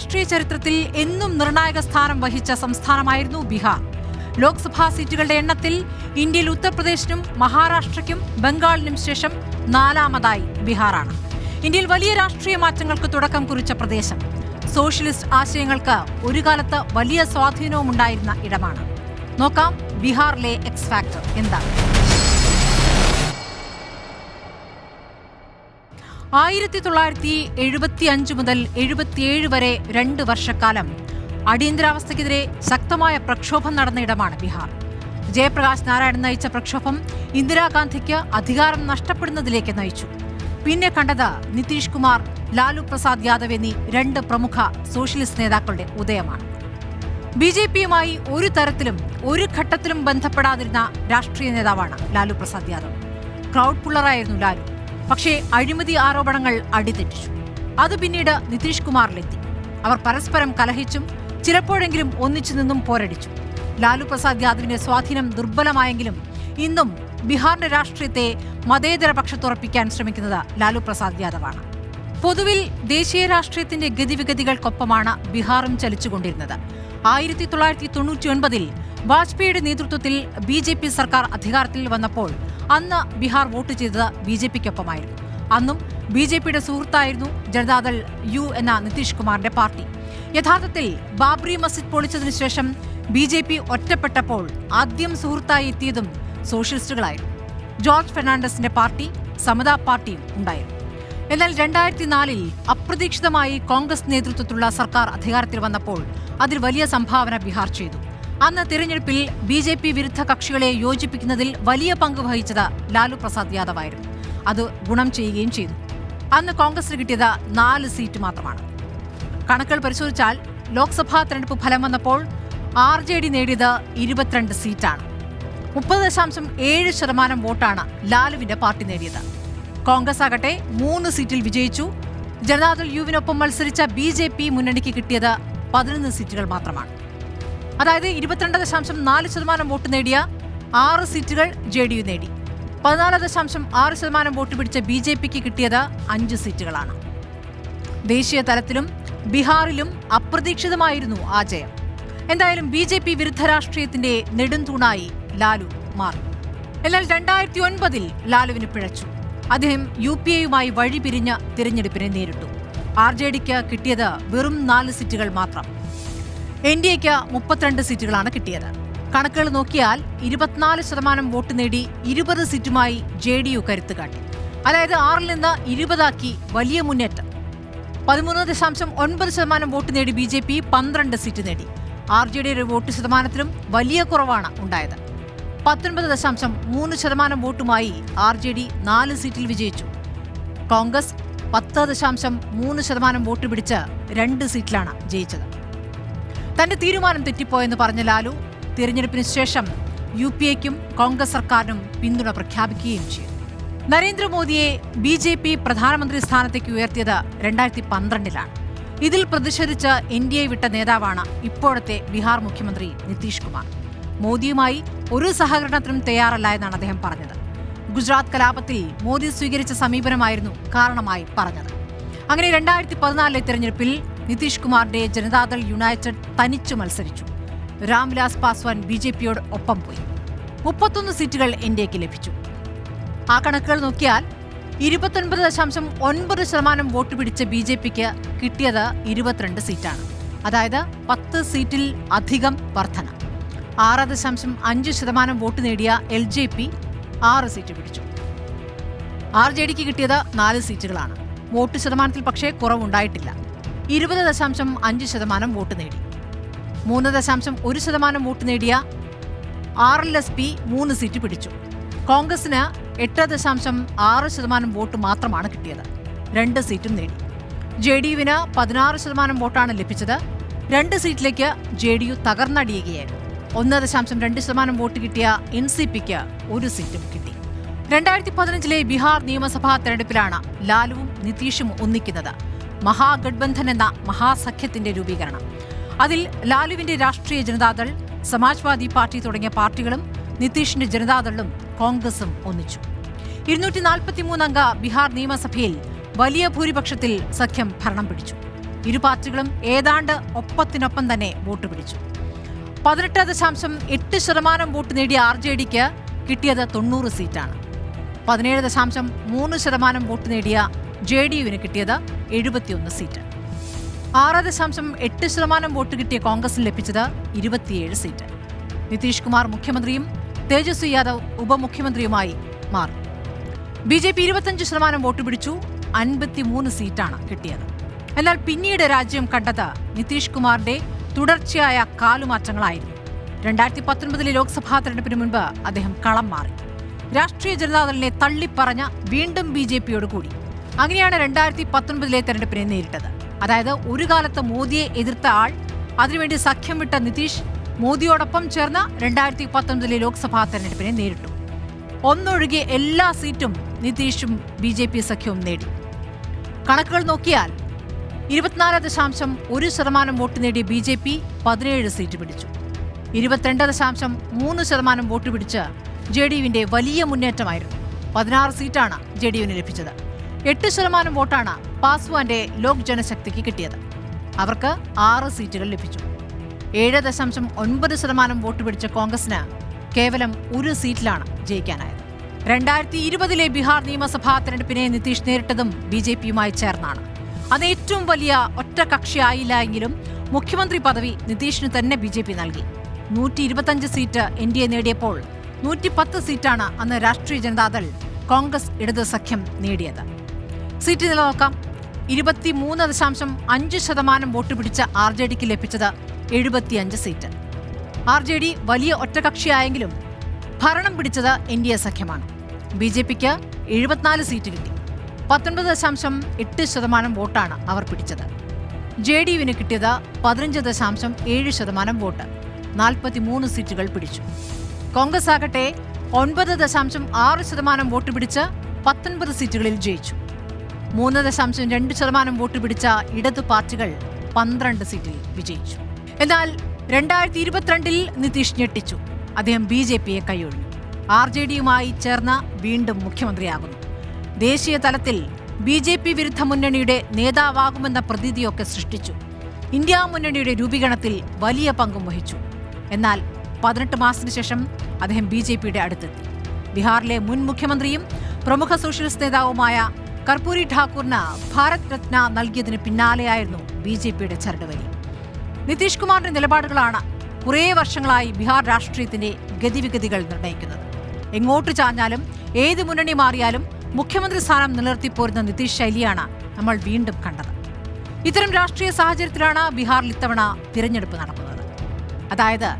രാഷ്ട്രീയ ചരിത്രത്തിൽ എന്നും നിർണായക സ്ഥാനം വഹിച്ച സംസ്ഥാനമായിരുന്നു ബീഹാർ. ലോക്സഭാ സീറ്റുകളുടെ എണ്ണത്തിൽ ഇന്ത്യയിൽ ഉത്തർപ്രദേശിനും മഹാരാഷ്ട്രയ്ക്കും ബംഗാളിനും ശേഷം നാലാമതായി ബീഹാറാണ്. ഇന്ത്യയിൽ വലിയ രാഷ്ട്രീയ മാറ്റങ്ങൾക്ക് തുടക്കം കുറിച്ച പ്രദേശം. സോഷ്യലിസ്റ്റ് ആശയങ്ങൾക്ക് ഒരു കാലത്ത് വലിയ സ്വാധീനവും ഉണ്ടായിരുന്ന ഇടമാണ്. നോക്കാം ബീഹാറിലെ എക്സ് ഫാക്ടർ എന്താണ്? ആയിരത്തി തൊള്ളായിരത്തി എഴുപത്തി അഞ്ച് മുതൽ എഴുപത്തിയേഴ് വരെ രണ്ട് വർഷക്കാലം അടിയന്തരാവസ്ഥയ്ക്കെതിരെ ശക്തമായ പ്രക്ഷോഭം നടന്ന ഇടമാണ് ബീഹാർ. ജയപ്രകാശ് നാരായണൻ നയിച്ച പ്രക്ഷോഭം ഇന്ദിരാഗാന്ധിക്ക് അധികാരം നഷ്ടപ്പെടുന്നതിലേക്ക് നയിച്ചു. പിന്നെ കണ്ടത് നിതീഷ് കുമാർ ലാലു പ്രസാദ് യാദവ് എന്നീ രണ്ട് പ്രമുഖ സോഷ്യലിസ്റ്റ് നേതാക്കളുടെ ഉദയമാണ്. ബി ജെ പിയുമായി ഒരു തരത്തിലും ഒരു ഘട്ടത്തിലും ബന്ധപ്പെടാതിരുന്ന രാഷ്ട്രീയ നേതാവാണ് ലാലു പ്രസാദ് യാദവ്. ക്രൗഡ് പുള്ളറായിരുന്നു ലാലു. പക്ഷേ അഴിമതി ആരോപണങ്ങൾ അടിതെറ്റിച്ചു. അത് പിന്നീട് നിതീഷ് കുമാറിലെത്തി. അവർ പരസ്പരം കലഹിച്ചും ചിലപ്പോഴെങ്കിലും ഒന്നിച്ചു നിന്നും പോരടിച്ചു. ലാലു പ്രസാദ് യാദവിന്റെ സ്വാധീനം ദുർബലമായെങ്കിലും ഇന്നും ബീഹാറിന്റെ രാഷ്ട്രീയത്തെ മതേതര പക്ഷത്തുറപ്പിക്കാൻ ശ്രമിക്കുന്നത് ലാലു പ്രസാദ് യാദവാണ്. പൊതുവിൽ ദേശീയ രാഷ്ട്രീയത്തിന്റെ ഗതിവിഗതികൾക്കൊപ്പമാണ് ബീഹാറും ചലിച്ചുകൊണ്ടിരുന്നത്. ആയിരത്തി തൊള്ളായിരത്തി തൊണ്ണൂറ്റി ഒൻപതിൽ വാജ്പേയിയുടെ നേതൃത്വത്തിൽ ബി ജെ പി സർക്കാർ അധികാരത്തിൽ വന്നപ്പോൾ അന്ന് ബീഹാർ വോട്ട് ചെയ്തത് ബി ജെ പിക്കൊപ്പമായിരുന്നു. അന്നും ബി ജെ പിയുടെ സുഹൃത്തായിരുന്നു ജനതാദൾ യു എന്ന നിതീഷ് കുമാറിന്റെ പാർട്ടി. യഥാർത്ഥത്തിൽ ബാബ്രി മസ്ജിദ് പൊളിച്ചതിനു ശേഷം ബി ജെ പി ഒറ്റപ്പെട്ടപ്പോൾ ആദ്യം സുഹൃത്തായി എത്തിയതും സോഷ്യലിസ്റ്റുകളായിരുന്നു. ജോർജ് ഫെർണാണ്ടസിന്റെ പാർട്ടി സമതാ പാർട്ടിയും ഉണ്ടായിരുന്നു. എന്നാൽ രണ്ടായിരത്തി നാലിൽ അപ്രതീക്ഷിതമായി കോൺഗ്രസ് നേതൃത്വത്തിലുള്ള സർക്കാർ അധികാരത്തിൽ വന്നപ്പോൾ അതിൽ വലിയ സംഭാവന ബിഹാർ ചെയ്തു. അന്ന് തിരഞ്ഞെടുപ്പിൽ ബി ജെ പി വിരുദ്ധ കക്ഷികളെ യോജിപ്പിക്കുന്നതിൽ വലിയ പങ്ക് വഹിച്ചത് ലാലു പ്രസാദ് യാദവ് ആയിരുന്നു അത് ഗുണം ചെയ്യുകയും ചെയ്തു. അന്ന് കോൺഗ്രസിന് കിട്ടിയത് നാല് സീറ്റ് മാത്രമാണ്. കണക്കുകൾ പരിശോധിച്ചാൽ ലോക്സഭാ തെരഞ്ഞെടുപ്പ് ഫലം വന്നപ്പോൾ ആർ ജെ ഡി നേടിയത് ഇരുപത്തിരണ്ട് സീറ്റാണ്. മുപ്പത് ദശാംശം ഏഴ് ശതമാനം വോട്ടാണ് ലാലുവിന്റെ പാർട്ടി നേടിയത്. കോൺഗ്രസ് ആകട്ടെ മൂന്ന് സീറ്റിൽ വിജയിച്ചു. ജനതാദൾ യുവിനൊപ്പം മത്സരിച്ച ബി ജെ പി മുന്നണിക്ക് കിട്ടിയത് പതിനൊന്ന് സീറ്റുകൾ മാത്രമാണ്. അതായത് ഇരുപത്തിരണ്ട് ദശാംശം നാല് ശതമാനം വോട്ട് നേടിയ ആറ് സീറ്റുകൾ ജെ ഡി യു നേടി. പതിനാല് ദശാംശം ആറ് ശതമാനം വോട്ട് പിടിച്ച ബി ജെ പിക്ക് കിട്ടിയത് അഞ്ച് സീറ്റുകളാണ്. ദേശീയ തലത്തിലും ബീഹാറിലും അപ്രതീക്ഷിതമായിരുന്നു ആ ജയം. എന്തായാലും ബി ജെ പി വിരുദ്ധ രാഷ്ട്രീയത്തിന്റെ നെടുംതൂണായി ലാലു മാറി. എന്നാൽ രണ്ടായിരത്തി ഒൻപതിൽ ലാലുവിന് പിഴച്ചു. അദ്ദേഹം യു പി എയുമായി വഴിപിരിഞ്ഞ തിരഞ്ഞെടുപ്പിനെ നേരിട്ടു. ആർ ജെ ഡിക്ക് കിട്ടിയത് വെറും നാല് സീറ്റുകൾ മാത്രം. എൻ ഡി എക്ക് മുപ്പത്തിരണ്ട് സീറ്റുകളാണ് കിട്ടിയത്. കണക്കുകൾ നോക്കിയാൽ ഇരുപത്തിനാല് ശതമാനം വോട്ട് നേടി ഇരുപത് സീറ്റുമായി ജെ ഡി യു കരുത്ത് കാട്ടി. അതായത് ആറിൽ നിന്ന് ഇരുപതാക്കി വലിയ മുന്നേറ്റം. പതിമൂന്ന് ദശാംശം ഒൻപത് ശതമാനം വോട്ട് നേടി ബി ജെ പി പന്ത്രണ്ട് സീറ്റ് നേടി. ആർ ജെ ഡിയുടെ വോട്ട് ശതമാനത്തിലും വലിയ കുറവാണ് ഉണ്ടായത്. പത്തൊൻപത് ദശാംശം മൂന്ന് ശതമാനം വോട്ടുമായി ആർ ജെ ഡി നാല് സീറ്റിൽ വിജയിച്ചു. കോൺഗ്രസ് പത്ത് ദശാംശം മൂന്ന് ശതമാനം വോട്ട് പിടിച്ച് രണ്ട് സീറ്റിലാണ് ജയിച്ചത്. തന്റെ തീരുമാനം തെറ്റിപ്പോയെന്ന് പറഞ്ഞ ലാലു തിരഞ്ഞെടുപ്പിന് ശേഷം യു പി എക്കും കോൺഗ്രസ് സർക്കാരിനും പിന്തുണ പ്രഖ്യാപിക്കുകയും ചെയ്തു. നരേന്ദ്രമോദിയെ ബി ജെ പി പ്രധാനമന്ത്രി സ്ഥാനത്തേക്ക് ഉയർത്തിയത് രണ്ടായിരത്തി പന്ത്രണ്ടിലാണ്. ഇതിൽ പ്രതിഷേധിച്ച് എൻ ഡി എ വിട്ട നേതാവാണ് ഇപ്പോഴത്തെ ബീഹാർ മുഖ്യമന്ത്രി നിതീഷ് കുമാർ. മോദിയുമായി ഒരു സഹകരണത്തിനും തയ്യാറല്ല എന്നാണ് അദ്ദേഹം പറഞ്ഞത്. ഗുജറാത്ത് കലാപത്തിൽ മോദി സ്വീകരിച്ച സമീപനമായിരുന്നു കാരണമായി പറഞ്ഞത്. അങ്ങനെ രണ്ടായിരത്തി പതിനാലിലെ തെരഞ്ഞെടുപ്പിൽ നിതീഷ് കുമാറിന്റെ ജനതാദൾ യുണൈറ്റഡ് തനിച്ചു മത്സരിച്ചു. രാംവിലാസ് പാസ്വാൻ ബി ജെ പിയോട് ഒപ്പം പോയി. മുപ്പത്തൊന്ന് സീറ്റുകൾ എക്ക് ലഭിച്ചു. ആ കണക്കുകൾ നോക്കിയാൽ ഇരുപത്തൊൻപത് ദശാംശം ഒൻപത് ശതമാനം വോട്ട് പിടിച്ച ബി ജെ പിക്ക് കിട്ടിയത് ഇരുപത്തിരണ്ട് സീറ്റാണ്. അതായത് പത്ത് സീറ്റിൽ അധികം വർധന. ആറ് ദശാംശം അഞ്ച് ശതമാനം വോട്ട് നേടിയ എൽ ജെ പി ആറ് സീറ്റ് പിടിച്ചു. ആർ ജെ ഡിക്ക് കിട്ടിയത് നാല് സീറ്റുകളാണ്. വോട്ട് ശതമാനത്തിൽ പക്ഷേ കുറവുണ്ടായിട്ടില്ല. ഇരുപത് ദശാംശം അഞ്ച് ശതമാനം വോട്ട് നേടി. മൂന്ന് ദശാംശം ഒരു ശതമാനം വോട്ട് നേടിയ ആർ എൽ എസ് പി മൂന്ന് സീറ്റ് പിടിച്ചു. കോൺഗ്രസിന് എട്ട് ദശാംശം ആറ് ശതമാനം വോട്ട് മാത്രമാണ് കിട്ടിയത്. രണ്ട് സീറ്റും നേടി. ജെ ഡി യുവിന് പതിനാറ് ശതമാനം വോട്ടാണ് ലഭിച്ചത്. രണ്ട് സീറ്റിലേക്ക് ജെ ഡി യു തകർന്നടിയുകയായിരുന്നു. ഒന്ന് ദശാംശം രണ്ട് ശതമാനം വോട്ട് കിട്ടിയ എൻ സി പിക്ക് ഒരു സീറ്റും കിട്ടി. രണ്ടായിരത്തി പതിനഞ്ചിലെ ബീഹാർ നിയമസഭാ തെരഞ്ഞെടുപ്പിലാണ് ലാലുവും നിതീഷും ഒന്നിക്കുന്നത്. മഹാഗഡ്ബന്ധൻ എന്ന മഹാസഖ്യത്തിന്റെ രൂപീകരണം. അതിൽ ലാലുവിന്റെ രാഷ്ട്രീയ ജനതാദൾ സമാജ്വാദി പാർട്ടി തുടങ്ങിയ പാർട്ടികളും നിതീഷിന്റെ ജനതാദളും കോൺഗ്രസും ഒന്നിച്ചു. ഇരുന്നൂറ്റി അംഗ ബീഹാർ നിയമസഭയിൽ വലിയ ഭൂരിപക്ഷത്തിൽ സഖ്യം ഭരണം പിടിച്ചു. ഇരു പാർട്ടികളും ഏതാണ്ട് ഒപ്പത്തിനൊപ്പം തന്നെ വോട്ട് പിടിച്ചു. പതിനെട്ട് ദശാംശം എട്ട് ശതമാനം വോട്ട് നേടിയ ആർ ജെ ഡിക്ക് കിട്ടിയത് തൊണ്ണൂറ് സീറ്റാണ്. പതിനേഴ് ദശാംശം മൂന്ന് ശതമാനം വോട്ട് നേടിയ ജെ ഡി യുവിന് കിട്ടിയത് എഴുപത്തിയൊന്ന് സീറ്റ്. ആറ് ദശാംശം എട്ട് ശതമാനം വോട്ട് കിട്ടിയ കോൺഗ്രസിന് ലഭിച്ചത് ഇരുപത്തിയേഴ് സീറ്റ്. നിതീഷ് കുമാർ മുഖ്യമന്ത്രിയും തേജസ്വി യാദവ് ഉപമുഖ്യമന്ത്രിയുമായി മാറി. ബി ജെ പി ഇരുപത്തഞ്ച് ശതമാനം വോട്ട് പിടിച്ചു അൻപത്തിമൂന്ന് സീറ്റാണ് കിട്ടിയത്. എന്നാൽ പിന്നീട് രാജ്യം കണ്ടത് നിതീഷ് കുമാറിന്റെ തുടർച്ചയായ കാലുമാറ്റങ്ങളായിരുന്നു. രണ്ടായിരത്തി പത്തൊൻപതിലെ ലോക്സഭാ തെരഞ്ഞെടുപ്പിന് മുൻപ് അദ്ദേഹം കളം മാറി. രാഷ്ട്രീയ ജനതാദളിനെ തള്ളിപ്പറഞ്ഞ വീണ്ടും ബി ജെ പിയോട് കൂടി. അങ്ങനെയാണ് രണ്ടായിരത്തി പത്തൊൻപതിലെ തെരഞ്ഞെടുപ്പിനെ നേരിട്ടത്. അതായത് ഒരു കാലത്ത് മോദിയെ എതിർത്ത ആൾ അതിനുവേണ്ടി സഖ്യം വിട്ട നിതീഷ് മോദിയോടൊപ്പം ചേർന്ന് രണ്ടായിരത്തി പത്തൊൻപതിലെ ലോക്സഭാ തെരഞ്ഞെടുപ്പിനെ നേരിട്ടു. ഒന്നൊഴികെ എല്ലാ സീറ്റും നിതീഷും ബി ജെ പി സഖ്യവും നേടി. കണക്കുകൾ നോക്കിയാൽ ഇരുപത്തിനാല് ദശാംശം ഒരു ശതമാനം വോട്ട് നേടിയ ബി ജെ പി പതിനേഴ് സീറ്റ് പിടിച്ചു. ഇരുപത്തിരണ്ട് ദശാംശം മൂന്ന് ശതമാനം വോട്ട് പിടിച്ച് ജെ ഡി യുവിന്റെ വലിയ മുന്നേറ്റമായിരുന്നു. പതിനാറ് സീറ്റാണ് ജെ ഡി യുവിന് ലഭിച്ചത്. എട്ട് ശതമാനം വോട്ടാണ് പാസ്വാന്റെ ലോക് ജനശക്തിക്ക് കിട്ടിയത്. അവർക്ക് ആറ് സീറ്റുകൾ ലഭിച്ചു. ഏഴ് ദശാംശം ഒൻപത് ശതമാനം വോട്ട് പിടിച്ച കോൺഗ്രസിന് കേവലം ഒരു സീറ്റിലാണ് ജയിക്കാനായത്. രണ്ടായിരത്തി ഇരുപതിലെ ബീഹാർ നിയമസഭാ തെരഞ്ഞെടുപ്പിനെ നിതീഷ് നേരിട്ടതും ബി ജെ പിയുമായി ചേർന്നാണ്. അത് ഏറ്റവും വലിയ ഒറ്റ കക്ഷിയായില്ല എങ്കിലും മുഖ്യമന്ത്രി പദവി നിതീഷിന് തന്നെ ബി ജെ പി നൽകി. നൂറ്റി ഇരുപത്തഞ്ച് സീറ്റ് എൻ ഡി എ നേടിയപ്പോൾ നൂറ്റി പത്ത് സീറ്റാണ് അന്ന് രാഷ്ട്രീയ ജനതാദൾ കോൺഗ്രസ് ഇടത് സഖ്യം നേടിയത്. സീറ്റ് നിലനോക്കാം ഇരുപത്തിമൂന്ന് ദശാംശം അഞ്ച് ശതമാനം വോട്ട് പിടിച്ച ആർ ജെ ഡിക്ക് ലഭിച്ചത് എഴുപത്തിയഞ്ച് സീറ്റ്. ആർ ജെ ഡി വലിയ ഒറ്റകക്ഷിയായെങ്കിലും ഭരണം പിടിച്ചത് എൻ ഡി എ സഖ്യമാണ്. ബി ജെ പിക്ക് എഴുപത്തിനാല് സീറ്റ് കിട്ടി. പത്തൊൻപത് ദശാംശം എട്ട് ശതമാനം വോട്ടാണ് അവർ പിടിച്ചത്. ജെ ഡി യുവിന് കിട്ടിയത് പതിനഞ്ച് ദശാംശം ഏഴ് ശതമാനം വോട്ട്. നാൽപ്പത്തിമൂന്ന് സീറ്റുകൾ പിടിച്ചു. കോൺഗ്രസ് ആകട്ടെ ഒൻപത് ദശാംശം ആറ് ശതമാനം വോട്ട് പിടിച്ച് പത്തൊൻപത് സീറ്റുകളിൽ ജയിച്ചു. മൂന്ന് ദശാംശം രണ്ട് ശതമാനം വോട്ട് പിടിച്ച ഇടതു പാർട്ടികൾ പന്ത്രണ്ട് സീറ്റിൽ വിജയിച്ചു. എന്നാൽ രണ്ടായിരത്തി ഇരുപത്തിരണ്ടിൽ നിതീഷ് ഞെട്ടിച്ചു. അദ്ദേഹം ബി ജെ പിയെ കൈയൊഴിഞ്ഞു. ആർ ജെ ഡിയുമായി ചേർന്ന് വീണ്ടും മുഖ്യമന്ത്രിയാകുന്നു. ദേശീയ തലത്തിൽ ബി ജെ പി വിരുദ്ധ മുന്നണിയുടെ നേതാവാകുമെന്ന പ്രതീതിയൊക്കെ സൃഷ്ടിച്ചു. ഇന്ത്യ മുന്നണിയുടെ രൂപീകരണത്തിൽ വലിയ പങ്കും വഹിച്ചു. എന്നാൽ പതിനെട്ട് മാസത്തിനു ശേഷം അദ്ദേഹം ബി ജെ പിയുടെ അടുത്തെത്തി. ബീഹാറിലെ മുൻ മുഖ്യമന്ത്രിയും പ്രമുഖ സോഷ്യലിസ്റ്റ് നേതാവുമായ കർപ്പൂരി ഠാക്കൂറിന് ഭാരത് രത്ന നൽകിയതിന് പിന്നാലെയായിരുന്നു ബി ജെ പിയുടെ ചരടുവലി. നിതീഷ് കുമാറിന്റെ നിലപാടുകളാണ് കുറേ വർഷങ്ങളായി ബീഹാർ രാഷ്ട്രീയത്തിന്റെ ഗതിവിഗതികൾ നിർണയിക്കുന്നത്. എങ്ങോട്ട് ചാഞ്ഞാലും ഏത് മുന്നണി മാറിയാലും മുഖ്യമന്ത്രി സ്ഥാനം നിലനിർത്തിപ്പോരുന്ന നിതീഷ് ശൈലിയാണ് നമ്മൾ വീണ്ടും കണ്ടത്. ഇത്തരം രാഷ്ട്രീയ സാഹചര്യത്തിലാണ് ബീഹാറിൽ ഇത്തവണ തിരഞ്ഞെടുപ്പ് നടക്കുന്നത്. അതായത്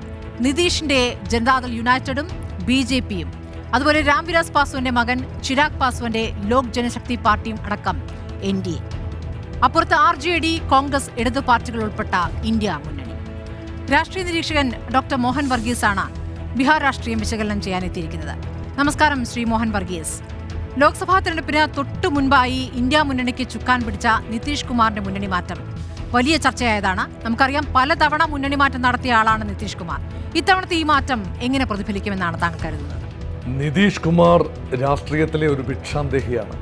നിതീഷിന്റെ ജനതാദൾ യുണൈറ്റഡും ബി ജെ പിയും അതുപോലെ രാംവിലാസ് പാസ്വാന്റെ മകൻ ചിരാഗ് പാസ്വാന്റെ ലോക് ജനശക്തി പാർട്ടിയും അടക്കം എൻ ഡി എ. അപ്പുറത്ത് ആർ ജെ ഡി കോൺഗ്രസ് ഇടതു പാർട്ടികൾ ഉൾപ്പെട്ട ഇന്ത്യ മുന്നണി. രാഷ്ട്രീയ നിരീക്ഷകൻ ഡോക്ടർ മോഹൻ വർഗീസാണ് ബീഹാർ രാഷ്ട്രീയം വിശകലനം ചെയ്യാനെത്തിയിരിക്കുന്നത്. നമസ്കാരം ശ്രീ മോഹൻ വർഗീസ്. ലോക്സഭാ തെരഞ്ഞെടുപ്പിന് തൊട്ടു മുൻപായി ഇന്ത്യ മുന്നണിക്ക് ചുക്കാൻ പിടിച്ച നിതീഷ് കുമാറിന്റെ മുന്നണി മാറ്റം. വലിയ ചർച്ചയായതാണ്. നമുക്കറിയാം പലതവണ മുന്നണി മാറ്റം നടത്തിയ ആളാണ് നിതീഷ് കുമാർ. ഇത്തവണത്തെ ഈ മാറ്റം എങ്ങനെ പ്രതിഫലിക്കുമെന്നാണ് താങ്കൾ കരുതുന്നത്? നിതീഷ് കുമാർ രാഷ്ട്രീയത്തിലെ ഒരു ഭിക്ഷാന്തേഹിയാണ്.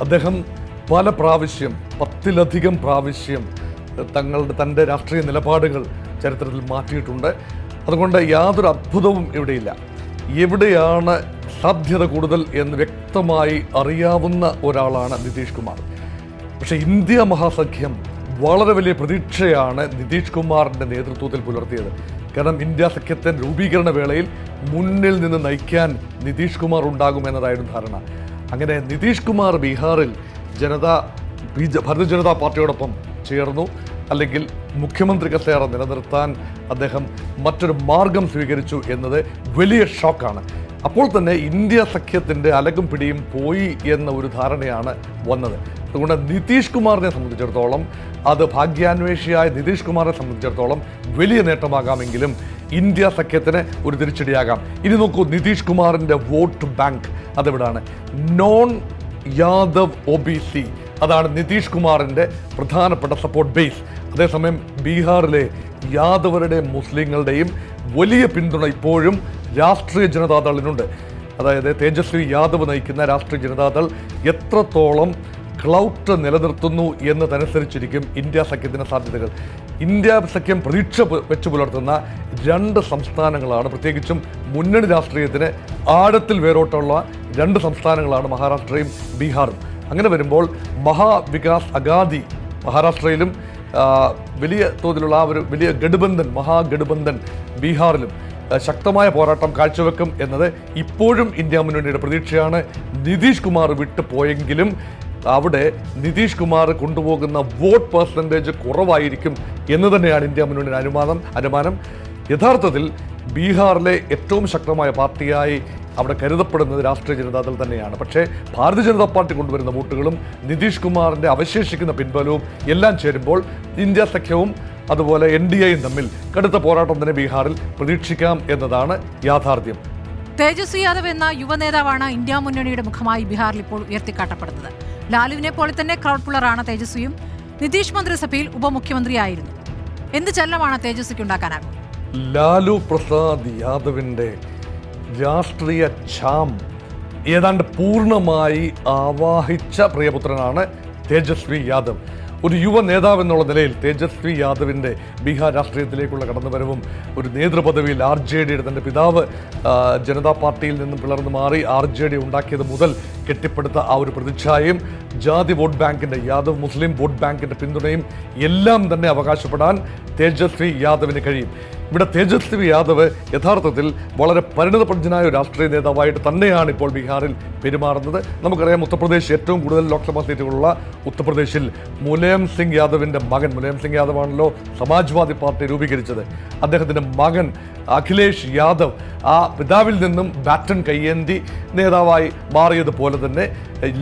അദ്ദേഹം പല പ്രാവശ്യം പത്തിലധികം പ്രാവശ്യം തങ്ങളുടെ തന്റെ രാഷ്ട്രീയ നിലപാടുകൾ ചരിത്രത്തിൽ മാറ്റിയിട്ടുണ്ട്. അതുകൊണ്ട് യാതൊരു അത്ഭുതവും ഇവിടെയില്ല. എവിടെയാണ് സാധ്യത കൂടുതൽ എന്ന് വ്യക്തമായി അറിയാവുന്ന ഒരാളാണ് നിതീഷ് കുമാർ. പക്ഷേ ഇന്ത്യ മഹാസഖ്യം വളരെ വലിയ പ്രതീക്ഷയാണ് നിതീഷ് കുമാറിന്റെ നേതൃത്വത്തിൽ പുലർത്തിയത്. കാരണം ഇന്ത്യ സഖ്യത്തെ രൂപീകരണ വേളയിൽ മുന്നിൽ നിന്ന് നയിക്കാൻ നിതീഷ് കുമാർ ഉണ്ടാകുമെന്നതായിരുന്നു ധാരണ. അങ്ങനെ നിതീഷ് കുമാർ ബീഹാറിൽ ജനത ബി ഭാരതീയ ജനതാ പാർട്ടിയോടൊപ്പം ചേർന്നു. അല്ലെങ്കിൽ മുഖ്യമന്ത്രി കസേറ നിലനിർത്താൻ അദ്ദേഹം മറ്റൊരു മാർഗം സ്വീകരിച്ചു എന്നത് വലിയ ഷോക്കാണ്. അപ്പോൾ തന്നെ ഇന്ത്യ സഖ്യത്തിന്റെ അലകും പിടിയും പോയി എന്ന ഒരു ധാരണയാണ് വന്നത്. അതുകൊണ്ട് നിതീഷ് കുമാറിനെ സംബന്ധിച്ചിടത്തോളം അത് ഭാഗ്യാന്വേഷിയായ നിതീഷ് കുമാറിനെ സംബന്ധിച്ചിടത്തോളം വലിയ നേട്ടമാകാമെങ്കിലും ഇന്ത്യ സഖ്യത്തിന് ഒരു തിരിച്ചടിയാകാം. ഇനി നോക്കൂ നിതീഷ് കുമാറിന്റെ vote bank അതെവിടാണ്? Non Yadav O B C. അതാണ് നിതീഷ് കുമാറിന്റെ പ്രധാനപ്പെട്ട സപ്പോർട്ട് ബേസ് അതേസമയം ബീഹാറിലെ യാദവരുടെ മുസ്ലിങ്ങളുടെയും വലിയ പിന്തുണ ഇപ്പോഴും രാഷ്ട്രീയ ജനതാദളിനുണ്ട്. അതായത് തേജസ്വി യാദവ് നയിക്കുന്ന രാഷ്ട്രീയ ജനതാദൾ എത്രത്തോളം ക്ലൗട്ട് നിലനിർത്തുന്നു എന്നതനുസരിച്ചിരിക്കും ഇന്ത്യ സഖ്യത്തിന് സാധ്യതകൾ. ഇന്ത്യ സഖ്യം പ്രതീക്ഷ വെച്ചു പുലർത്തുന്ന രണ്ട് സംസ്ഥാനങ്ങളാണ്. പ്രത്യേകിച്ചും മുന്നണി രാഷ്ട്രീയത്തിന് ആഴത്തിൽ വേരോട്ടുള്ള രണ്ട് സംസ്ഥാനങ്ങളാണ് മഹാരാഷ്ട്രയും ബീഹാറും. അങ്ങനെ വരുമ്പോൾ മഹാവികാസ് അഗാദി മഹാരാഷ്ട്രയിലും വലിയ തോതിലുള്ള ആ ഒരു വലിയ ഗഡ്ബന്ധൻ മഹാഗഡ്ബന്ധൻ ബീഹാറിലും. ശക്തമായ പോരാട്ടം കാഴ്ചവെക്കും എന്നത് ഇപ്പോഴും ഇന്ത്യ മുന്നണിയുടെ പ്രതീക്ഷയാണ്. നിതീഷ് കുമാർ വിട്ടു പോയെങ്കിലും അവിടെ നിതീഷ് കുമാർ കൊണ്ടുപോകുന്ന വോട്ട് പെർസെന്റേജ് കുറവായിരിക്കും എന്ന് തന്നെയാണ് ഇന്ത്യ മുന്നണിയുടെ അനുമാനം അനുമാനം. യഥാർത്ഥത്തിൽ ബീഹാറിലെ ഏറ്റവും ശക്തമായ പാർട്ടിയായി അവിടെ കരുതപ്പെടുന്നത് രാഷ്ട്രീയ ജനതാദൾ തന്നെയാണ്. പക്ഷേ ഭാരതീയ ജനതാ പാർട്ടി കൊണ്ടുവരുന്ന വോട്ടുകളും നിതീഷ് കുമാറിന്റെ അവശേഷിക്കുന്ന പിൻബലവും എല്ലാം ചേരുമ്പോൾ ഇന്ത്യ സഖ്യവും അതുപോലെ എൻ ഡി എയും തമ്മിൽ കടുത്ത പോരാട്ടം തന്നെ ബീഹാറിൽ പ്രതീക്ഷിക്കാം എന്നതാണ് യാഥാർത്ഥ്യം. തേജസ്വി യാദവ് എന്ന യുവനേതാവാണ് ഇന്ത്യ മുന്നണിയുടെ മുഖമായി ബീഹാറിൽ ഇപ്പോൾ ഉയർത്തിക്കാട്ടപ്പെടുന്നത്. ലാലുവിനെ പോലെ തന്നെ ക്രൗഡ് പുള്ളറാണ് തേജസ്വിയും. നിതീഷ് മന്ത്രിസഭയിൽ ഉപമുഖ്യമന്ത്രിയായിരുന്നു. എന്ത് ചലനമാണ് തേജസ്വിക്ക് ഉണ്ടാക്കാനാകും? ലാലു പ്രസാദ് യാദവിന്റെ രാഷ്ട്രീയ ഛാം ഏതാണ്ട് പൂർണമായി ആവാഹിച്ച പ്രിയപുത്രനാണ് തേജസ്വി യാദവ്. ഒരു യുവ നേതാവ് എന്നുള്ള നിലയിൽ തേജസ്വി യാദവിന്റെ ബീഹാർ രാഷ്ട്രീയത്തിലേക്കുള്ള കടന്നുവരവും ഒരു നേതൃപദവിയിൽ ആർ ജെ ഡിയുടെ തന്റെ പിതാവ് ജനതാ പാർട്ടിയിൽ നിന്നും പിളർന്നു മാറി ആർ ജെ ഡി ഉണ്ടാക്കിയത് മുതൽ കെട്ടിപ്പടുത്ത ആ ഒരു പ്രതിച്ഛായയും ജാതി വോട്ട് ബാങ്കിന്റെ യാദവ് മുസ്ലിം വോട്ട് ബാങ്കിന്റെ പിന്തുണയും എല്ലാം തന്നെ അവകാശപ്പെടാൻ തേജസ്വി യാദവിന് കഴിയും. ഇവിടെ തേജസ്വി യാദവ് യഥാർത്ഥത്തിൽ വളരെ പരിണിതപ്രജ്ഞനായ ഒരു രാഷ്ട്രീയ നേതാവായിട്ട് തന്നെയാണ് ഇപ്പോൾ ബീഹാറിൽ പെരുമാറുന്നത്. നമുക്കറിയാം ഉത്തർപ്രദേശ് ഏറ്റവും കൂടുതൽ ലോക്സഭാ സീറ്റുകളുള്ള ഉത്തർപ്രദേശിൽ മുലയം സിംഗ് യാദവിന്റെ മകൻ മുലയം സിംഗ് യാദവാണല്ലോ സമാജ്വാദി പാർട്ടി രൂപീകരിച്ചത്. അദ്ദേഹത്തിന്റെ മകൻ അഖിലേഷ് യാദവ് ആ പിതാവിൽ നിന്നും ബാറ്റൺ കയ്യേന്തി നേതാവായി മാറിയതുപോലെ തന്നെ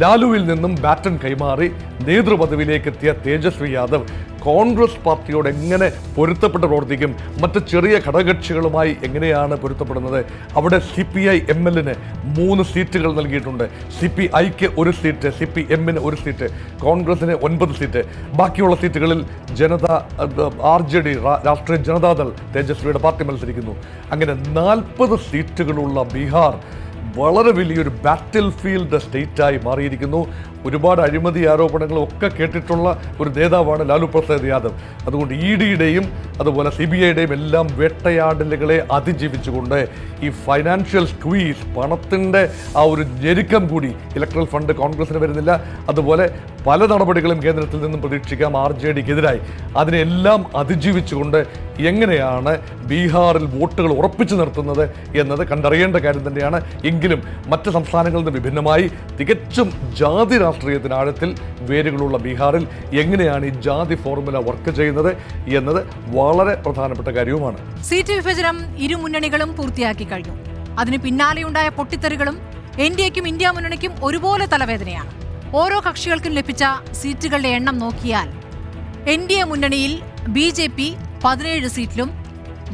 ലാലുവിൽ നിന്നും ബാറ്റൺ കൈമാറി നേതൃപദവിയിലേക്ക് എത്തിയ തേജസ്വി യാദവ് കോൺഗ്രസ് പാർട്ടിയോട് എങ്ങനെ പൊരുത്തപ്പെട്ട് പ്രവർത്തിക്കും? മറ്റ് ചെറിയ ഘടകകക്ഷികളുമായി എങ്ങനെയാണ് പൊരുത്തപ്പെടുന്നത്? അവിടെ സി പി ഐ എം എല്ലിന് മൂന്ന് സീറ്റുകൾ നൽകിയിട്ടുണ്ട്. സി പി ഐക്ക് ഒരു സീറ്റ് സി പി എമ്മിന് ഒരു സീറ്റ് കോൺഗ്രസിന് ഒൻപത് സീറ്റ്. ബാക്കിയുള്ള സീറ്റുകളിൽ ജനത ആർ ജെ ഡി രാഷ്ട്രീയ ജനതാദൾ തേജസ്വിയുടെ പാർട്ടി മത്സരിക്കുന്നു. അങ്ങനെ നാൽപ്പത് സീറ്റുകളുള്ള ബീഹാർ വളരെ വലിയൊരു ബാറ്റിൽ ഫീൽഡ് സ്റ്റേറ്റായി മാറിയിരിക്കുന്നു. ഒരുപാട് അഴിമതി ആരോപണങ്ങളും ഒക്കെ കേട്ടിട്ടുള്ള ഒരു നേതാവാണ് ലാലു പ്രസാദ് യാദവ്. അതുകൊണ്ട് ഇ ഡിയുടെയും അതുപോലെ സി ബി ഐയുടെയും എല്ലാം വേട്ടയാടലുകളെ അതിജീവിച്ചുകൊണ്ട് ഈ ഫൈനാൻഷ്യൽ സ്ക്വീസ് പണത്തിന്റെ ആ ഒരു ഞെരുക്കം കൂടി ഇലക്ട്രൽ ഫണ്ട് കോൺഗ്രസിന് വരുന്നില്ല. അതുപോലെ പല നടപടികളും കേന്ദ്രത്തിൽ നിന്നും പ്രതീക്ഷിക്കാം ആർ ജെ ഡിക്കെതിരായി. അതിനെല്ലാം അതിജീവിച്ചുകൊണ്ട് എങ്ങനെയാണ് ബീഹാറിൽ വോട്ടുകൾ ഉറപ്പിച്ചു നിർത്തുന്നത് എന്നത് കണ്ടറിയേണ്ട കാര്യം തന്നെയാണ്. എങ്കിലും മറ്റ് സംസ്ഥാനങ്ങളിൽ നിന്ന് വിഭിന്നമായി തികച്ചും ജാതി രാഷ്ട്രീയത്തിന് ആഴത്തിൽ വേരുകളുള്ള ബീഹാറിൽ എങ്ങനെയാണ് ഈ ജാതി ഫോർമുല വർക്ക് ചെയ്യുന്നത് എന്നത് വളരെ പ്രധാനപ്പെട്ട കാര്യവുമാണ്. സീറ്റ് വിഭജനം ഇരു മുന്നണികളും പൂർത്തിയാക്കി കഴിഞ്ഞു. അതിന് പിന്നാലെയുണ്ടായ പൊട്ടിത്തെറികളും എൻ ഡി എക്കും ഇന്ത്യ മുന്നണിക്കും ഒരുപോലെ തലവേദനയാണ്. ഓരോ കക്ഷികൾക്കും ലഭിച്ച സീറ്റുകളുടെ എണ്ണം നോക്കിയാൽ എൻ ഡി എ മുന്നണിയിൽ ബി ജെ പി പതിനേഴ് സീറ്റിലും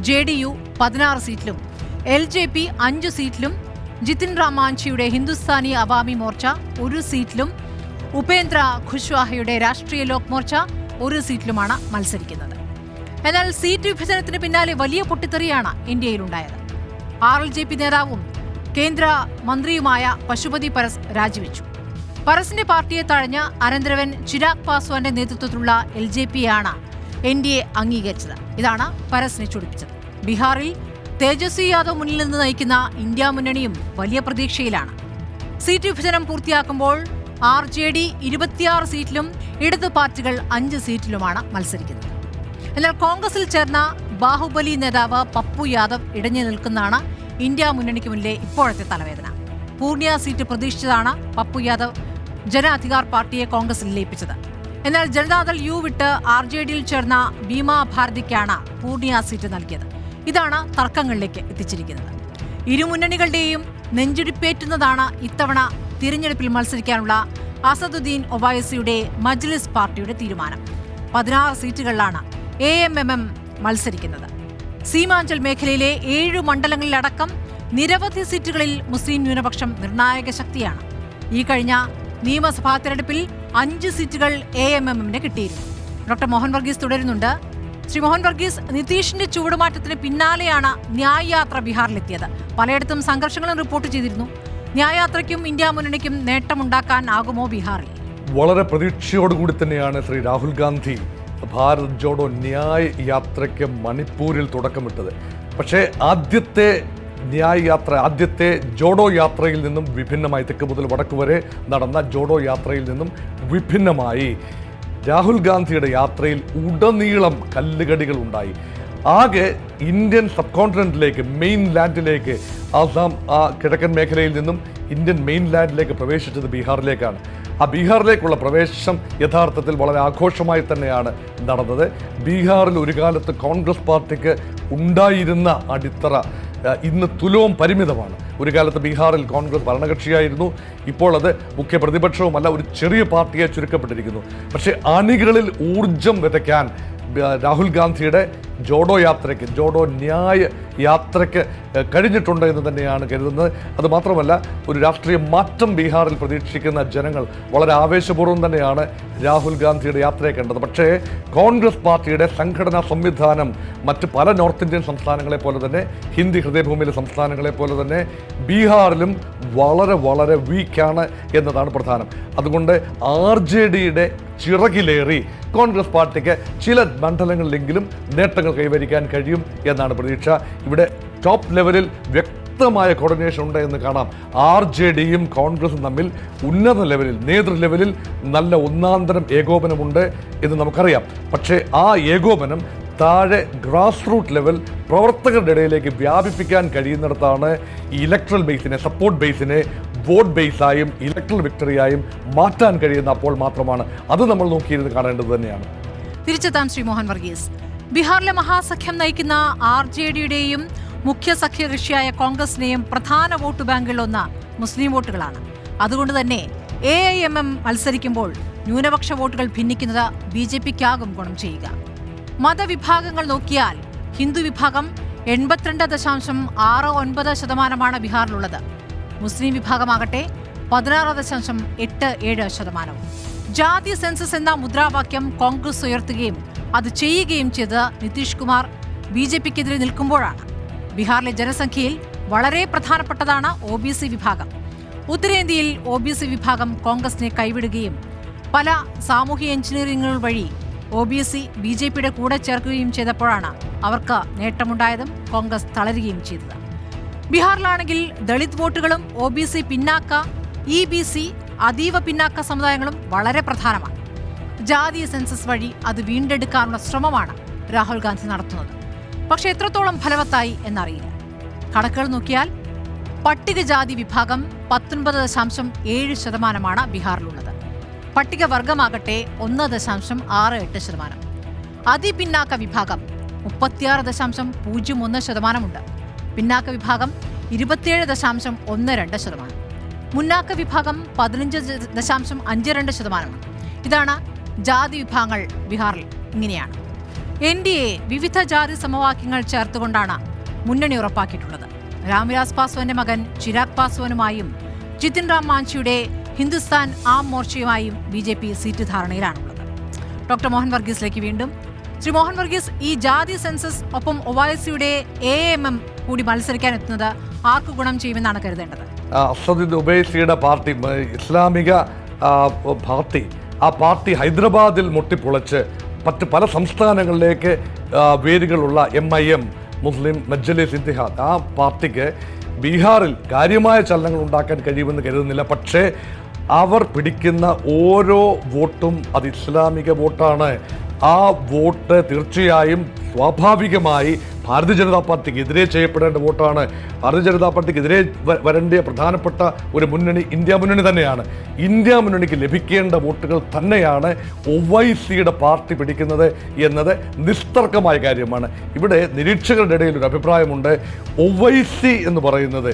ജെ ഡി യു പതിനാറ് സീറ്റിലും എൽ ജെ പി അഞ്ച് സീറ്റിലും ജിതിൻ റാം മാഞ്ചിയുടെ ഹിന്ദുസ്ഥാനി അവാമി മോർച്ച ഒരു സീറ്റിലും ഉപേന്ദ്ര ഖുശ്വാഹയുടെ രാഷ്ട്രീയ ലോക് മോർച്ച ഒരു സീറ്റിലുമാണ് മത്സരിക്കുന്നത്. എന്നാൽ സീറ്റ് വിഭജനത്തിന് പിന്നാലെ വലിയ പൊട്ടിത്തെറിയാണ് ഇന്ത്യയിലുണ്ടായത്. ആർ എൽ ജെ പി നേതാവും കേന്ദ്ര മന്ത്രിയുമായ പശുപതി പരസ് രാജിവെച്ചു. പരസിന്റെ പാർട്ടിയെ തഴഞ്ഞ അനന്തരവൻ ചിരാഗ് പാസ്വാന്റെ നേതൃത്വത്തിലുള്ള എൽ ജെ പിയാണ് എൻ ഡി എ അംഗീകരിച്ചത്. ഇതാണ് പരസിനെ ചൊടിപ്പിച്ചത്. ബീഹാറിൽ തേജസ്വി യാദവ് മുന്നിൽ നിന്ന് നയിക്കുന്ന ഇന്ത്യ മുന്നണിയും വലിയ പ്രതീക്ഷയിലാണ്. സീറ്റ് വിഭജനം പൂർത്തിയാക്കുമ്പോൾ ആർ ജെ ഡി ഇരുപത്തിയാറ് സീറ്റിലും ഇടതു പാർട്ടികൾ അഞ്ച് സീറ്റിലുമാണ് മത്സരിക്കുന്നത്. എന്നാൽ കോൺഗ്രസിൽ ചേർന്ന ബാഹുബലി നേതാവ് പപ്പു യാദവ് ഇടഞ്ഞു നിൽക്കുന്നതാണ് ഇന്ത്യ മുന്നണിക്ക് മുന്നിലെ ഇപ്പോഴത്തെ തലവേദന. പൂർണിയ സീറ്റ് പ്രതീക്ഷിച്ചതാണ് പപ്പു യാദവ് ജന അധികാർ പാർട്ടിയെ കോൺഗ്രസിൽ ലയിപ്പിച്ചത്. എന്നാൽ ജനതാദൾ യു വിട്ട് ആർ ജെ ഡിയിൽ ചേർന്ന ഭീമാ ഭാരതിക്കാണ് പൂർണിയ സീറ്റ് നൽകിയത്. ഇതാണ് തർക്കങ്ങളിലേക്ക് എത്തിച്ചിരിക്കുന്നത്. ഇരുമുന്നണികളുടെയും നെഞ്ചിടിപ്പേറ്റുന്നതാണ് ഇത്തവണ തിരഞ്ഞെടുപ്പിൽ മത്സരിക്കാനുള്ള അസദുദ്ദീൻ ഒവൈസിയുടെ മജ്ലിസ് പാർട്ടിയുടെ തീരുമാനം. പതിനാറ് സീറ്റുകളിലാണ് എ എം എം എം മത്സരിക്കുന്നത്. സീമാഞ്ചൽ മേഖലയിലെ ഏഴു മണ്ഡലങ്ങളിലടക്കം നിരവധി സീറ്റുകളിൽ മുസ്ലിം ന്യൂനപക്ഷം നിർണായക ശക്തിയാണ്. ഈ കഴിഞ്ഞ നിയമസഭാ തെരഞ്ഞെടുപ്പിൽ അഞ്ച് സീറ്റുകൾ എ എം എം എമ്മിന് കിട്ടിയിരുന്നു. ഡോക്ടർ മോഹൻ വർഗീസ് തുടരുന്നുണ്ട്. ശ്രീ മോഹൻ വർഗീസ് നിതീഷിന്റെ ചൂടുമാറ്റത്തിന് പിന്നാലെയാണ് ന്യായ് യാത്ര ബീഹാറിലെത്തിയത്. പലയിടത്തും സംഘർഷങ്ങളും റിപ്പോർട്ട് ചെയ്തിരുന്നു. ന്യായയാത്രയ്ക്കും ഇന്ത്യ മുന്നണിക്കും നേട്ടമുണ്ടാക്കാൻ ആകുമോ ബീഹാറിൽ? വളരെ പ്രതീക്ഷയോടുകൂടി തന്നെയാണ് ശ്രീ രാഹുൽ ഗാന്ധി ഭാരത് ജോഡോ ന്യായ് യാത്രയ്ക്ക് മണിപ്പൂരിൽ തുടക്കമിട്ടത്. പക്ഷേ ആദ്യത്തെ ന്യായ് യാത്ര ആദ്യത്തെ ജോഡോ യാത്രയിൽ നിന്നും വിഭിന്നമായി തെക്ക് മുതൽ വടക്ക് വരെ നടന്ന ജോഡോ യാത്രയിൽ നിന്നും വിഭിന്നമായി രാഹുൽ ഗാന്ധിയുടെ യാത്രയിൽ ഉടനീളം കല്ലുകടികൾ ഉണ്ടായി. ആകെ ഇന്ത്യൻ സബ് കോണ്ടിനെന്റിലേക്ക് മെയിൻ ലാൻഡിലേക്ക് ആസാം ആ കിഴക്കൻ മേഖലയിൽ നിന്നും ഇന്ത്യൻ മെയിൻ ലാൻഡിലേക്ക് പ്രവേശിച്ചത് ബീഹാറിലേക്കാണ്. ആ ബീഹാറിലേക്കുള്ള പ്രവേശം യഥാർത്ഥത്തിൽ വളരെ ആഘോഷമായി തന്നെയാണ് നടന്നത്. ബീഹാറിൽ ഒരു കാലത്ത് കോൺഗ്രസ് പാർട്ടിക്ക് ഉണ്ടായിരുന്ന അടിത്തറ ഇന്ന് തുലവും പരിമിതമാണ്. ഒരു കാലത്ത് ബീഹാറിൽ കോൺഗ്രസ് ഭരണകക്ഷിയായിരുന്നു. ഇപ്പോൾ അത് മുഖ്യ പ്രതിപക്ഷവുമല്ല ഒരു ചെറിയ പാർട്ടിയെ ചുരുക്കപ്പെട്ടിരിക്കുന്നു. പക്ഷേ അണികളിൽ ഊർജം വിതയ്ക്കാൻ രാഹുൽ ഗാന്ധിയുടെ ജോഡോ യാത്രയ്ക്ക് ജോഡോ ന്യായ യാത്രയ്ക്ക് കഴിഞ്ഞിട്ടുണ്ട് എന്ന് തന്നെയാണ് കരുതുന്നത്. അതുമാത്രമല്ല ഒരു രാഷ്ട്രീയ മാറ്റം ബീഹാറിൽ പ്രതീക്ഷിക്കുന്ന ജനങ്ങൾ വളരെ ആവേശപൂർവം തന്നെയാണ് രാഹുൽ ഗാന്ധിയുടെ യാത്രയെ കണ്ടത്. പക്ഷേ കോൺഗ്രസ് പാർട്ടിയുടെ സംഘടനാ സംവിധാനം മറ്റ് പല നോർത്ത് ഇന്ത്യൻ സംസ്ഥാനങ്ങളെ പോലെ തന്നെ ഹിന്ദി ഹൃദയഭൂമിയിലെ സംസ്ഥാനങ്ങളെ പോലെ തന്നെ ബീഹാറിലും വളരെ വളരെ വീക്കാണ് എന്നതാണ് പ്രധാനം. അതുകൊണ്ട് ആർ ജെ ഡിയുടെ ചിറകിലേറി കോൺഗ്രസ് പാർട്ടിക്ക് ചില മണ്ഡലങ്ങളിലെങ്കിലും നേട്ടങ്ങൾ കൈവരിക്കാൻ കഴിയും എന്നാണ് പ്രതീക്ഷ. ഇവിടെ ടോപ്പ് ലെവലിൽ വ്യക്തമായ കോർഡിനേഷൻ ഉണ്ട് എന്ന് കാണാം. ആർ ജെ ഡിയും കോൺഗ്രസും തമ്മിൽ ഉന്നത ലെവലിൽ നേതൃ ലെവലിൽ നല്ല ഒന്നാന്തരം ഏകോപനമുണ്ട് എന്ന് നമുക്കറിയാം. പക്ഷേ ആ ഏകോപനം താഴെ ഗ്രാസ് റൂട്ട് ലെവൽ പ്രവർത്തകരുടെ ഇടയിലേക്ക് വ്യാപിപ്പിക്കാൻ കഴിയുന്നിടത്താണ് ഈ ഇലക്ട്രൽ ബേസിനെ സപ്പോർട്ട് ബേസിനെ വോട്ട് ബേസായും ഇലക്ട്രൽ വിക്ടറിയായും മാറ്റാൻ കഴിയുന്ന അപ്പോൾ മാത്രമാണ്. അത് നമ്മൾ നോക്കിയിരുന്ന് കാണേണ്ടത് തന്നെയാണ്. തിരിച്ചെത്താം ശ്രീ മോഹൻ വർഗീസ്. ബീഹാറിലെ മഹാസഖ്യം നയിക്കുന്ന ആർ ജെ ഡിയുടെയും മുഖ്യ സഖ്യകക്ഷിയായ കോൺഗ്രസിന്റെയും പ്രധാന വോട്ട് ബാങ്കുകളിലൊന്ന് മുസ്ലിം വോട്ടുകളാണ്. അതുകൊണ്ട് തന്നെ എ ഐ എം എം മത്സരിക്കുമ്പോൾ ന്യൂനപക്ഷ വോട്ടുകൾ ഭിന്നിക്കുന്നത് ബി ജെ പിക്കാകും ഗുണം ചെയ്യുക. മതവിഭാഗങ്ങൾ നോക്കിയാൽ ഹിന്ദു വിഭാഗം എൺപത്തിരണ്ട് ദശാംശം ആറ് ഒൻപത് ശതമാനമാണ് ബീഹാറിലുള്ളത്. മുസ്ലിം വിഭാഗമാകട്ടെ പതിനാറ് ദശാംശം എട്ട് ഏഴ് ശതമാനവും. ജാതി സെൻസസ് എന്ന മുദ്രാവാക്യം കോൺഗ്രസ് ഉയർത്തുകയും അത് ചെയ്യുകയും ചെയ്ത് നിതീഷ് കുമാർ. ബി ജെ പിക്കെതിരെ നിൽക്കുമ്പോഴാണ്. ബീഹാറിലെ ജനസംഖ്യയിൽ വളരെ പ്രധാനപ്പെട്ടതാണ് ഒ ബി സി വിഭാഗം. ഉത്തരേന്ത്യയിൽ ഒ ബി സി വിഭാഗം കോൺഗ്രസിനെ കൈവിടുകയും പല സാമൂഹ്യ എഞ്ചിനീയറിംഗുകൾ വഴി O B C B J പിയുടെ കൂടെ ചേർക്കുകയും ചെയ്തപ്പോഴാണ് അവർക്ക് നേട്ടമുണ്ടായതും കോൺഗ്രസ് തളരുകയും ചെയ്തത്. ബീഹാറിലാണെങ്കിൽ ദളിത് വോട്ടുകളും ഒ ബി സി പിന്നാക്ക ഇ ബി സി അതീവ പിന്നാക്ക സമുദായങ്ങളും വളരെ പ്രധാനമാണ്. ജാതീയ സെൻസസ് വഴി അത് വീണ്ടെടുക്കാനുള്ള ശ്രമമാണ് രാഹുൽ ഗാന്ധി നടത്തുന്നത്. പക്ഷേ എത്രത്തോളം ഫലവത്തായി എന്നറിയില്ല. കണക്കുകൾ നോക്കിയാൽ പട്ടികജാതി വിഭാഗം പത്തൊൻപത് ദശാംശം ഏഴ് ശതമാനമാണ് ബീഹാറിലുള്ളത്. പട്ടികവർഗമാകട്ടെ ഒന്ന് ദശാംശം ആറ് എട്ട് ശതമാനം. അതിപിന്നാക്ക വിഭാഗം മുപ്പത്തിയാറ് ദശാംശം പൂജ്യം ഒന്ന് ശതമാനമുണ്ട്. പിന്നാക്ക വിഭാഗം ഇരുപത്തിയേഴ് ദശാംശം ഒന്ന് രണ്ട് ശതമാനം. മുന്നാക്ക വിഭാഗം പതിനഞ്ച് ദശാംശം അഞ്ച് രണ്ട് ശതമാനമാണ്. ഇതാണ് ജാതി വിഭാഗങ്ങൾ ബീഹാറിൽ ഇങ്ങനെയാണ്. എൻ ഡി എ വിവിധ ജാതി സമവാക്യങ്ങൾ ചേർത്തുകൊണ്ടാണ് മുന്നണി ഉറപ്പാക്കിയിട്ടുള്ളത്. രാംവിലാസ് പാസ്വാന്റെ മകൻ ചിരാഗ് പാസ്വാനുമായും ജിതിൻ റാം മാഞ്ചിയുടെ ഹിന്ദുസ്ഥാൻ ആം മോർച്ചയുമായും ബി ജെ പി സീറ്റ് ധാരണയിലാണുള്ളത്. ഡോക്ടർ മോഹൻ വർഗീസിലേക്ക് വീണ്ടും. ശ്രീ മോഹൻ വർഗീസ് ഈ ജാതി സെൻസസ് ഒപ്പം ഒവൈസിയുടെ എ എം എം കൂടി മത്സരിക്കാൻ എത്തുന്നത് ആർക്ക് ഗുണം ചെയ്യുമെന്നാണ് കരുതേണ്ടത്? അസദിൻ ഉബൈസിയുടെ പാർട്ടി ഇസ്ലാമിക പാർട്ടി ആ പാർട്ടി ഹൈദരാബാദിൽ മുട്ടിപ്പൊളച്ച് മറ്റ് പല സംസ്ഥാനങ്ങളിലേക്ക് വേരുകളുള്ള M I M Muslim Majlis Ittehad. ആ പാർട്ടിക്ക് ബീഹാറിൽ കാര്യമായ ചലനങ്ങൾ ഉണ്ടാക്കാൻ കഴിയുമെന്ന് കരുതുന്നില്ല. പക്ഷേ അവർ പിടിക്കുന്ന ഓരോ വോട്ടും അത് ഇസ്ലാമിക വോട്ടാണ്. ആ വോട്ട് തീർച്ചയായും സ്വാഭാവികമായി ഭാരതീയ ജനതാ പാർട്ടിക്ക് എതിരെ ചെയ്യപ്പെടേണ്ട വോട്ടാണ്. ഭാരതീയ ജനതാ പാർട്ടിക്ക് എതിരെ വരേണ്ട പ്രധാനപ്പെട്ട ഒരു മുന്നണി ഇന്ത്യ മുന്നണി തന്നെയാണ്. ഇന്ത്യ മുന്നണിക്ക് ലഭിക്കേണ്ട വോട്ടുകൾ തന്നെയാണ് ഒവൈസിയുടെ പാർട്ടി പിടിക്കുന്നത് എന്നത് നിസ്തർക്കമായ കാര്യമാണ്. ഇവിടെ നിരീക്ഷകരുടെ ഇടയിൽ ഒരു അഭിപ്രായമുണ്ട്. ഒവൈസി എന്ന് പറയുന്നത്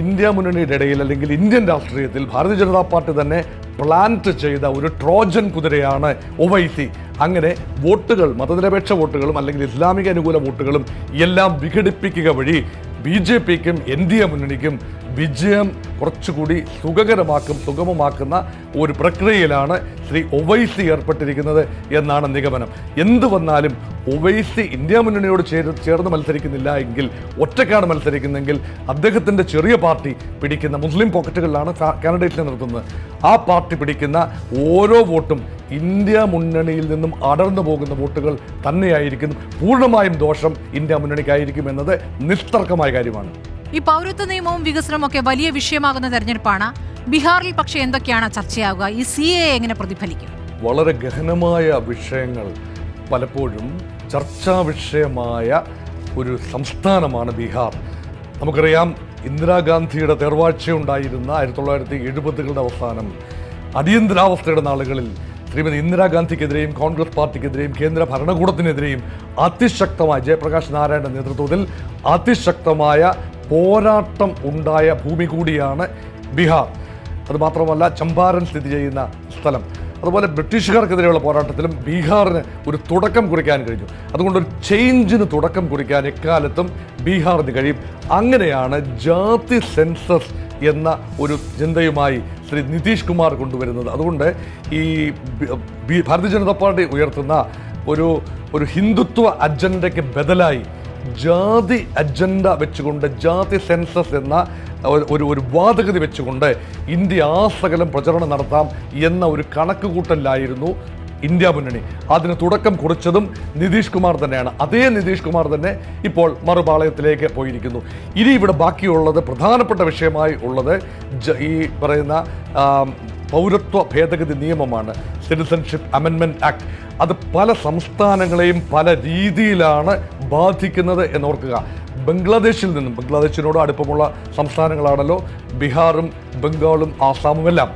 ഇന്ത്യ മുന്നണിയുടെ ഇടയിൽ അല്ലെങ്കിൽ ഇന്ത്യൻ രാഷ്ട്രീയത്തിൽ ഭാരതീയ ജനതാ പാർട്ടി തന്നെ പ്ലാന്റ് ചെയ്ത ഒരു ട്രോജൻ കുതിരയാണ് ഒവൈസി. അങ്ങനെ വോട്ടുകൾ മതനിരപേക്ഷ വോട്ടുകളും അല്ലെങ്കിൽ ഇസ്ലാമിക അനുകൂല വോട്ടുകളും എല്ലാം വിഘടിപ്പിക്കുക വഴി ബി ജെ പിക്കും എൻ ഡി എ മുന്നണിക്കും വിജയം കുറച്ചുകൂടി സുഖകരമാക്കും സുഗമമാക്കുന്ന ഒരു പ്രക്രിയയിലാണ് ശ്രീ ഒവൈസി ഏർപ്പെട്ടിരിക്കുന്നത് എന്നാണ് നിഗമനം. എന്തു വന്നാലും ഒവൈസി ഇന്ത്യ മുന്നണിയോട് ചേർ ചേർന്ന് മത്സരിക്കുന്നില്ല എങ്കിൽ ഒറ്റക്കാണ് മത്സരിക്കുന്നെങ്കിൽ അദ്ദേഹത്തിന്റെ ചെറിയ പാർട്ടി പിടിക്കുന്ന മുസ്ലിം പോക്കറ്റുകളിലാണ് കാൻഡിഡേറ്റിനെ നിർത്തുന്നത്. ആ പാർട്ടി പിടിക്കുന്ന ഓരോ വോട്ടും ഇന്ത്യ മുന്നണിയിൽ നിന്നും അടർന്നു പോകുന്ന വോട്ടുകൾ തന്നെയായിരിക്കും പൂർണമായും ദോഷം ഇന്ത്യ മുന്നണിക്കായിരിക്കും എന്നത് നിസ്തർക്കമായ കാര്യമാണ്. ഈ പൗരത്വ നിയമവും വികസനവും ഒക്കെ വലിയ വിഷയമാകുന്ന തെരഞ്ഞെടുപ്പാണ്. ബീഹാറിൽ പക്ഷേ എന്തൊക്കെയാണ് ചർച്ചയാവുക? ഈ സി എ എങ്ങനെ പ്രതിഫലിക്കും? വളരെ ഗഹനമായ വിഷയങ്ങൾ പലപ്പോഴും ചർച്ചാ വിഷയമായ ഒരു സംസ്ഥാനമാണ് ബീഹാർ. നമുക്കറിയാം ഇന്ദിരാഗാന്ധിയുടെ തേർവാഴ്ചയുണ്ടായിരുന്ന ആയിരത്തി തൊള്ളായിരത്തി എഴുപതുകളുടെ അവസാനം അടിയന്തരാവസ്ഥയുടെ നാളുകളിൽ ശ്രീമതി ഇന്ദിരാഗാന്ധിക്കെതിരെയും കോൺഗ്രസ് പാർട്ടിക്കെതിരെയും കേന്ദ്ര ഭരണകൂടത്തിനെതിരെയും അതിശക്തമായ ജയപ്രകാശ് നാരായണന്റെ നേതൃത്വത്തിൽ അതിശക്തമായ പോരാട്ടം ഉണ്ടായ ഭൂമി കൂടിയാണ് ബീഹാർ. അതുമാത്രമല്ല ചമ്പാരൻ സ്ഥിതി ചെയ്യുന്ന സ്ഥലം. അതുപോലെ ബ്രിട്ടീഷുകാർക്കെതിരെയുള്ള പോരാട്ടത്തിലും ബീഹാറിന് ഒരു തുടക്കം കുറിക്കാൻ കഴിഞ്ഞു. അതുകൊണ്ട് ഒരു ചേഞ്ചിന് തുടക്കം കുറിക്കാൻ എക്കാലത്തും ബീഹാറിന് കഴിയും. അങ്ങനെയാണ് ജാതി സെൻസസ് എന്ന ഒരു ചിന്തയുമായി ശ്രീ നിതീഷ് കുമാർ കൊണ്ടുവരുന്നത്. അതുകൊണ്ട് ഈ ഭാരതീയ ജനതാ പാർട്ടി ഉയർത്തുന്ന ഒരു ഒരു ഹിന്ദുത്വ അജണ്ടയ്ക്ക് ബദലായി ജാതി അജണ്ട വെച്ചുകൊണ്ട് ജാതി സെൻസസ് എന്ന ഒരു- ഒരു വാദഗതി വെച്ചുകൊണ്ട് ഇന്ത്യ ആസകലം പ്രചരണം നടത്താം എന്ന ഒരു കണക്ക് കൂട്ടലിലായിരുന്നു ഇന്ത്യ മുന്നണി. അതിന് തുടക്കം കുറിച്ചതും നിതീഷ് കുമാർ തന്നെയാണ്. അതേ നിതീഷ് കുമാർ തന്നെ ഇപ്പോൾ മറുപാളയത്തിലേക്ക് പോയിരിക്കുന്നു. ഇനി ഇവിടെ ബാക്കിയുള്ളത് പ്രധാനപ്പെട്ട വിഷയമായി ഉള്ളത് ഈ പറയുന്ന പൗരത്വ ഭേദഗതി നിയമമാണ് സിറ്റിസൺഷിപ്പ് അമെൻമെന്റ് ആക്ട് അത് പല സംസ്ഥാനങ്ങളെയും പല രീതിയിലാണ് ബാധിക്കുന്നത് എന്നോർക്കുക. ബംഗ്ലാദേശിൽ നിന്നും ബംഗ്ലാദേശിനോട് അടുപ്പമുള്ള സംസ്ഥാനങ്ങളാണല്ലോ ബീഹാറും ബംഗാളും ആസാമും എല്ലാം.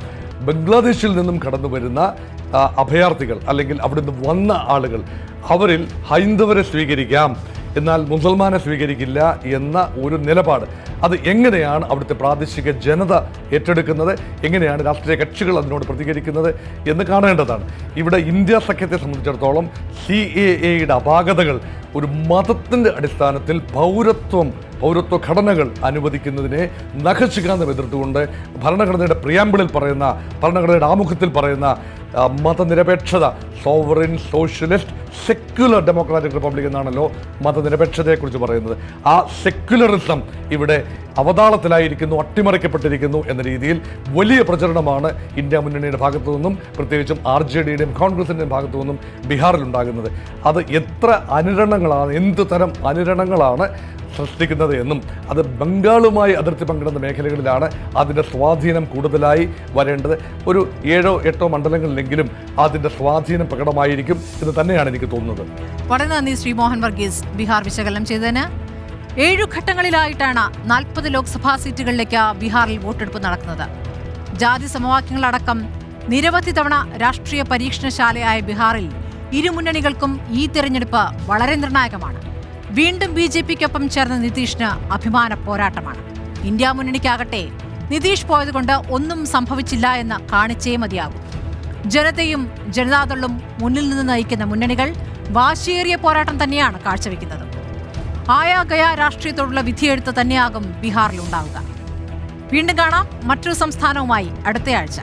ബംഗ്ലാദേശിൽ നിന്നും കടന്നു വരുന്ന അഭയാർത്ഥികൾ അല്ലെങ്കിൽ അവിടുന്ന് വന്ന ആളുകൾ അവരിൽ ഹൈന്ദവരെ സ്വീകരിക്കാം. എന്നാൽ മുസൽമാനെ സ്വീകരിക്കില്ല എന്ന ഒരു നിലപാട്. അത് എങ്ങനെയാണ് അവിടുത്തെ പ്രാദേശിക ജനത ഏറ്റെടുക്കുന്നത്? എങ്ങനെയാണ് രാഷ്ട്രീയ കക്ഷികൾ അതിനോട് പ്രതികരിക്കുന്നത് എന്ന് കാണേണ്ടതാണ്. ഇവിടെ ഇന്ത്യ സഖ്യത്തെ സംബന്ധിച്ചിടത്തോളം സി എ എയുടെ അപാകതകൾ ഒരു മതത്തിന്റെ അടിസ്ഥാനത്തിൽ പൗരത്വം പൗരത്വ ഘടനകൾ അനുവദിക്കുന്നതിനെ നഖശികാന്തം എതിർത്തുകൊണ്ട് ഭരണഘടനയുടെ പ്രിയാമ്പിളിൽ പറയുന്ന ഭരണഘടനയുടെ ആമുഖത്തിൽ പറയുന്ന മതനിരപേക്ഷത sovereign socialist secular democratic republic എന്നാണല്ലോ മതനിരപേക്ഷതയെക്കുറിച്ച് പറയുന്നത്. ആ സെക്യുലറിസം ഇവിടെ അവതാളത്തിലായിരിക്കുന്നു അട്ടിമറിക്കപ്പെട്ടിരിക്കുന്നു എന്ന രീതിയിൽ വലിയ പ്രചരണമാണ് ഇന്ത്യ മുന്നണിയുടെ ഭാഗത്തു നിന്നും പ്രത്യേകിച്ചും ആർ ജെ ഡിയുടെയും കോൺഗ്രസിന്റെയും ഭാഗത്തു നിന്നും ബീഹാറിൽ ഉണ്ടാകുന്നത് അത് എത്ര അനുരണങ്ങളാണ് എന്ത് തരം അനുരണങ്ങളാണ് സൃഷ്ടിക്കുന്നത് എന്നും അത് ബംഗാളുമായി അതിർത്തി പങ്കിടുന്ന മേഖലകളിലാണ് അതിന്റെ സ്വാധീനം കൂടുതലായി വരേണ്ടത്. ഒരു ഏഴോ എട്ടോ മണ്ഡലങ്ങളിലെങ്കിലും അതിന്റെ സ്വാധീനം പ്രകടമായിരിക്കും എന്ന് തന്നെയാണ് എനിക്ക് തോന്നുന്നത്. വളരെ നന്ദി ശ്രീ മോഹൻ വർഗീസ്. ബീഹാർ വിശകലനം ചെയ്തതിന് ഏഴു ഘട്ടങ്ങളിലായിട്ടാണ് നാൽപ്പത് ലോക്സഭാ സീറ്റുകളിലേക്ക് ബീഹാറിൽ വോട്ടെടുപ്പ് നടക്കുന്നത്. ജാതി സമവാക്യങ്ങളടക്കം നിരവധി തവണ രാഷ്ട്രീയ പരീക്ഷണശാലയായ ബീഹാറിൽ ഇരു മുന്നണികൾക്കും ഈ തെരഞ്ഞെടുപ്പ് വളരെ നിർണായകമാണ്. വീണ്ടും ബി ജെ പിക്കൊപ്പം ചേർന്ന നിതീഷിന് അഭിമാന പോരാട്ടമാണ്. ഇന്ത്യ മുന്നണിക്കാകട്ടെ നിതീഷ് പോയതുകൊണ്ട് ഒന്നും സംഭവിച്ചില്ല എന്ന് കാണിച്ചേ മതിയാകും. ജനതയും ജനതാദളും മുന്നിൽ നിന്ന് നയിക്കുന്ന മുന്നണികൾ വാശിയേറിയ പോരാട്ടം തന്നെയാണ് കാഴ്ചവെക്കുന്നത്. ആയാ ഗയാ രാഷ്ട്രീയത്തോടുള്ള വിധിയെഴുത്ത് തന്നെയാകും ബീഹാറിൽ ഉണ്ടാവുക. വീണ്ടും കാണാം മറ്റൊരു സംസ്ഥാനവുമായി അടുത്തയാഴ്ച.